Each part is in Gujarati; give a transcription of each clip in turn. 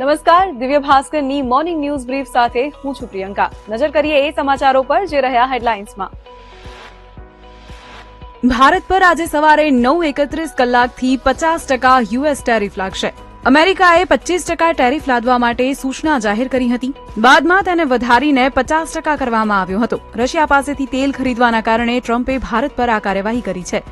નમસ્કાર, દિવ્ય ભાસ્કરની મોર્નિંગ ન્યૂઝ બ્રીફ સાથે હું છું પ્રિયંકા. નજર કરીએ એ સમાચારો પર જે રહ્યા હેડલાઇન્સમાં ભારત પર આજે સવારે નવ એકત્રીસ કલાકથી પચાસ ટકા યુએસ ટેરિફ લાગશે. અમેરિકાએ પચીસ ટકા ટેરિફ લાદવા માટે સૂચના જાહેર કરી હતી. બાદમાં તેને વધારીને પચાસ ટકા કરવામાં આવ્યો હતો. રશિયા પાસેથી તેલ ખરીદવાના કારણે ટ્રમ્પે ભારત પર આ કાર્યવાહી કરી છે.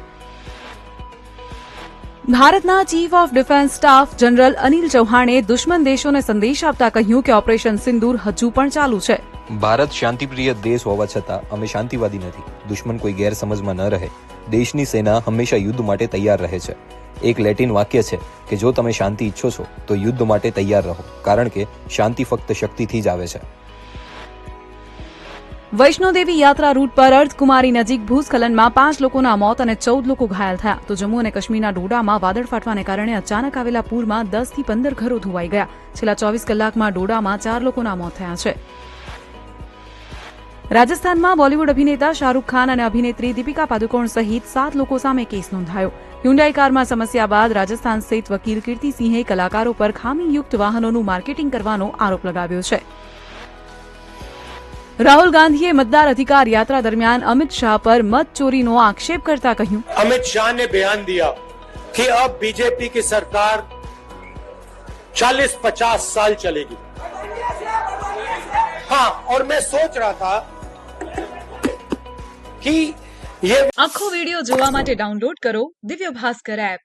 ભારતના chief of defence staff general Anil ચૌહાણે દુશ્મન દેશોને સંદેશ આપતા કહ્યું કે ઓપરેશન સિંદૂર હજુ પણ ચાલુ છે. ભારત શાંતિપ્રિય દેશ હોવા છતાં અમે શાંતિવાદી નથી. દુશ્મન કોઈ ગેરસમજમાં ન રહે. દેશની સેના હંમેશા યુદ્ધ માટે તૈયાર રહે છે. એક લેટિન વાક્ય છે કે જો તમે શાંતિ ઈચ્છો છો, તો યુદ્ધ માટે તૈયાર રહો. કારણ કે શાંતિ ફક્ત શક્તિથી જ આવે છે. વૈષ્ણોદેવી યાત્રા રૂટ પર અર્ધકુમારી નજીક ભૂસ્ખલનમાં પાંચ લોકોના મોત અને ચૌદ લોકો ઘાયલ થયા. તો જમ્મુ અને કાશ્મીરના ડોડામાં વાદળ ફાટવાને કારણે અચાનક આવેલા પૂરમાં દસથી પંદર ઘરો ધોવાઈ ગયા. છેલ્લા ચોવીસ કલાકમાં ડોડામાં ચાર લોકોના મોત થયા છે. રાજસ્થાનમાં બોલીવુડ અભિનેતા શાહરૂખ ખાન અને અભિનેત્રી દીપિકા પાદુકોણ સહિત સાત લોકો સામે કેસ નોંધાયો. હ્યુન્ડાઈ કારમાં સમસ્યા બાદ રાજસ્થાન સ્થિત વકીલ કીર્તિસિંહે કલાકારો પર ખામીયુક્ત વાહનોનું માર્કેટિંગ કરવાનો આરોપ લગાવ્યો છે. રાહુલ ગાંધીએ મતદાર અધિકાર યાત્રા દરમિયાન અમિત શાહ પર મત ચોરીનો આક્ષેપ કરતા કહ્યું अमित शाह ने बयान दिया कि अब बीजेपी की सरकार 40-50 साल चलेगी हाँ और मैं सोच रहा था कि ये આખો વિડિયો જોવા માટે ડાઉનલોડ કરો દિવ્ય ભાસ્કર એપ